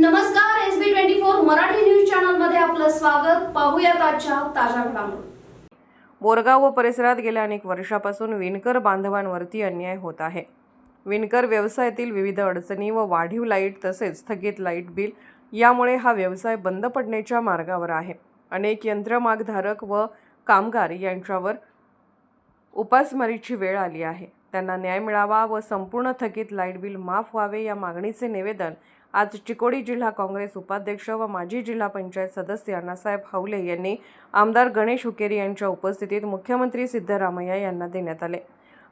नमस्कार S B twenty four Marathi news चॅनलमध्ये आपलं स्वागत. पाहूयात आजच्या ताज्या घडामोडी. बोरगाव व परिसरात गेल्या अनेक वर्षापासून विणकर बांधवांवरती अन्याय होत आहे. विणकर व्यवसायातील विविध अडचणी व वाढीव लाइट तसेच स्थगित लाइट बिल यामुळे हा व्यवसाय बंद पडण्याच्या मार्गावर आहे. अनेक यंत्रमागधारक व कामगार यांच्यावर उपासमारीची वेळ आली आहे. त्यांना न्याय मिळावा व संपूर्ण थकीत लाइट बिल माफ व्हावे या मागणीचे निवेदन आज चिकोडी जिल्हा काँग्रेस उपाध्यक्ष व माजी जिल्हा पंचायत सदस्य अण्णासाहेब हावले यांनी आमदार गणेश हुकेरी यांच्या उपस्थितीत मुख्यमंत्री सिद्धरामय्या यांना देण्यात आले.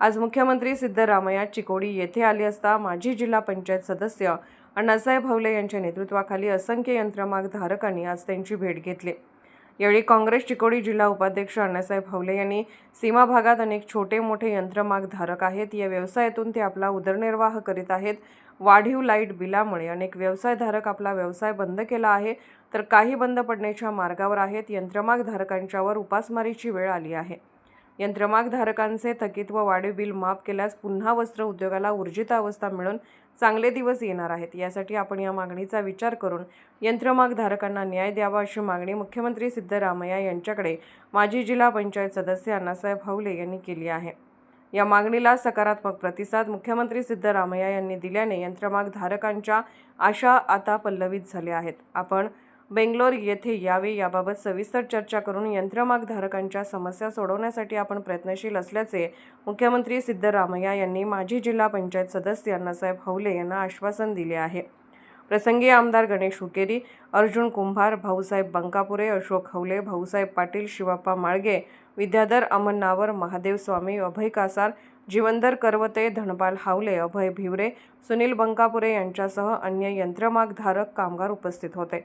आज मुख्यमंत्री सिद्धरामय्या चिकोडी येथे आले असता माजी जिल्हा पंचायत सदस्य अण्णासाहेब हवले यांच्या नेतृत्वाखाली असंख्य यंत्रमाग धारकांनी आज त्यांची भेट घेतली. यावेळी काँग्रेस चिकोडी जिल्हा उपाध्यक्ष अण्णासाहेब हवले यांनी सीमा भागात अनेक छोटे मोठे यंत्रमाग धारक आहेत. या व्यवसायातून ते आपला उदरनिर्वाह करीत आहेत. वाढीव लाइट बिलामुळे अनेक व्यवसायधारक आपला व्यवसाय बंद केला आहे. तर काही बंद पडण्याच्या मार्गावर आहेत. यंत्रमाग धारकांच्यावर उपासमारीची वेळ आली आहे. यंत्रमाग धारकांचे थकीत व वाढीव बिल माफ केल्यास पुन्हा वस्त्र उद्योगाला ऊर्जितावस्था मिळून चांगले दिवस येणार आहेत. यासाठी आपण या मागणीचा विचार करून यंत्रमाग धारकांना न्याय द्यावा अशी मागणी मुख्यमंत्री सिद्धरामय्या यांच्याकडे माजी जिल्हा पंचायत सदस्य अण्णासाहेब हवले यांनी केली आहे. या मागणीला सकारात्मक प्रतिसाद मुख्यमंत्री सिद्धरामय्या यांनी दिल्याने यंत्रमाग धारकांच्या आशा आता पल्लवित झाल्या आहेत. आपण बेंगलोर येथे यावे याबाबत सविस्तर चर्चा करून यंत्रमाग धारकांच्या समस्या सोडवण्यासाठी आपण प्रयत्नशील असल्याचे मुख्यमंत्री सिद्धरामय्या यांनी माजी जिल्हा पंचायत सदस्य अण्णासाहेब हवले यांना आश्वासन दिले आहे. प्रसंगी आमदार गणेश हुकेरी अर्जुन कुंभार भाऊसाहेब बंकापुरे अशोक हवले भाऊसाहेब पाटील शिवाप्पा माळगे विद्याधर अमन नावर महादेव स्वामी अभय कासार जीवनधर करवते धनपाल हावले अभय भिवरे सुनील बंकापुरे यांच्यासह अन्य यंत्रमागधारक कामगार उपस्थित होते.